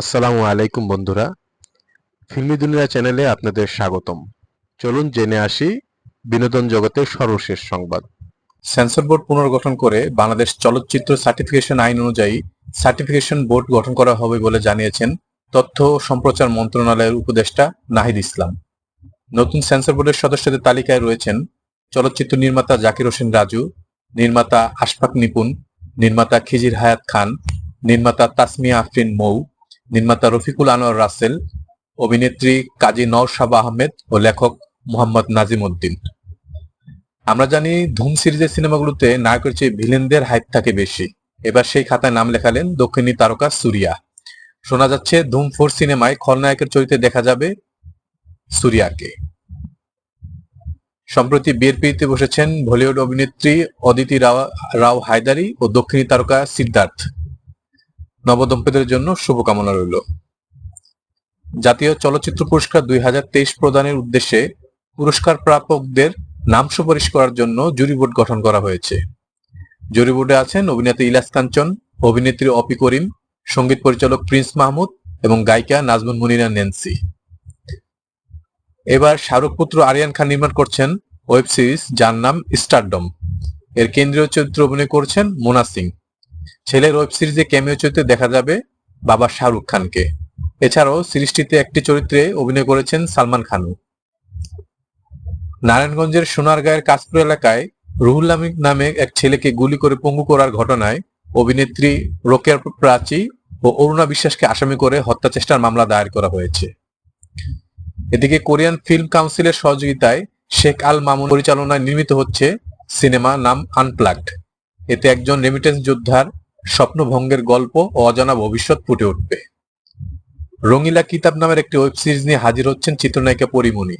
আসসালামু আলাইকুম বন্ধুরা। ফিল্মি দুনিয়া চ্যানেলে আপনাদের স্বাগতম। চলুন জেনে আসি বিনোদন জগতের সর্বশেষ সংবাদ। সেন্সর বোর্ড পুনর্গঠন করে বাংলাদেশ চলচ্চিত্র সার্টিফিকেশন আইন অনুযায়ী সার্টিফিকেশন বোর্ড গঠন করা হবে বলে জানিয়েছেন তথ্য ও সম্প্রচার মন্ত্রণালয়ের উপদেষ্টা নাহিদ ইসলাম। নতুন সেন্সর বোর্ডের সদস্যদের তালিকায় রয়েছেন চলচ্চিত্র নির্মাতা জাকির হোসেন রাজু, নির্মাতা আশফাক নিপুন নির্মাতা খিজির হায়াত খান, নির্মাতা তাসমিয়া আফরিন মৌ নির্মাতা রফিকুল আনোয়ার রাসেল, অভিনেত্রী কাজী নওশাবা আহমেদ ও লেখক মোহাম্মদ নাজিম উদ্দিন। আমরা জানি ধুম সিরিজের সিনেমাগুলোতে নায়কের চেয়ে ভিলেনদের হাইপ থাকে বেশি। এবার সেই খাতায় নাম লেখালেন দক্ষিণী তারকা সুরিয়া। শোনা যাচ্ছে ধুম ফোর সিনেমায় খলনায়কের চরিত্রে দেখা যাবে সুরিয়াকে। সম্প্রতি বিয়ের পিড়িতে বসেছেন বলিউড অভিনেত্রী অদিতি রাও রাও হায়দারি ও দক্ষিণী তারকা সিদ্ধার্থ। নবদম্পতিদের জন্য শুভকামনা রইল। জাতীয় চলচ্চিত্র পুরস্কার দুই হাজার তেইশ প্রদানের উদ্দেশ্যে পুরস্কার প্রাপকদের নাম সুপারিশ করার জন্য জুরি বোর্ড গঠন করা হয়েছে। জুরি বোর্ডে আছেন অভিনেতা ইলাস কাঞ্চন, অভিনেত্রী অপি করিম, সংগীত পরিচালক প্রিন্স মাহমুদ এবং গায়িকা নাজমুন মুনিরা ন্যান্সি এবার শাহরুখ পুত্র আরিয়ান খান নির্মাণ করছেন ওয়েব সিরিজ যার নাম স্টারডম। এর কেন্দ্রীয় চরিত্রে অভিনয় করছেন মোনা সিং। ছেলের ওয়েব সিরিজে ক্যামিও চরিত্রে দেখা যাবে বাবা শাহরুখ খানকে। এছাড়াও সিরিজটিতে একটি চরিত্রে অভিনয় করেছেন সালমান খানও। নারায়ণগঞ্জের সোনারগাঁয়ের কাশপুর এলাকায় রুহুল নামে এক ছেলেকে গুলি করে পঙ্গু করার ঘটনায় অভিনেত্রী রোকেয়ার প্রাচী ও অরুণা বিশ্বাসকে আসামি করে হত্যা চেষ্টার মামলা দায়ের করা হয়েছে। এদিকে কোরিয়ান ফিল্ম কাউন্সিলের সহযোগিতায় শেখ আল মামুন পরিচালনায় নির্মিত হচ্ছে সিনেমা নাম আনপ্লাগড। এতে একজন রেমিটেন্স যোদ্ধার স্বপ্নভঙ্গের গল্প ও অজানা ভবিষ্যৎ ফুটে উঠবে। রঙিলা কিতাব নামের একটি ওয়েব সিরিজ নিয়ে হাজির হচ্ছেন চিত্রনায়িকা পরিমণি।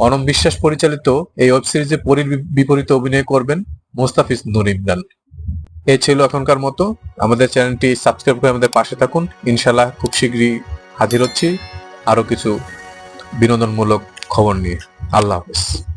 অনম বিশ্বাস পরিচালিত এই ওয়েব সিরিজে পরীর বিপরীতে অভিনয় করবেন মোস্তাফিজ নুর ইমরান। এ ছিল এখনকার মতো। আমাদের চ্যানেলটি সাবস্ক্রাইব করে আমাদের পাশে থাকুন। ইনশাল্লাহ খুব শীঘ্রই হাজির হচ্ছি আরও কিছু বিনোদনমূলক খবর নিয়ে। আল্লাহ হাফেজ।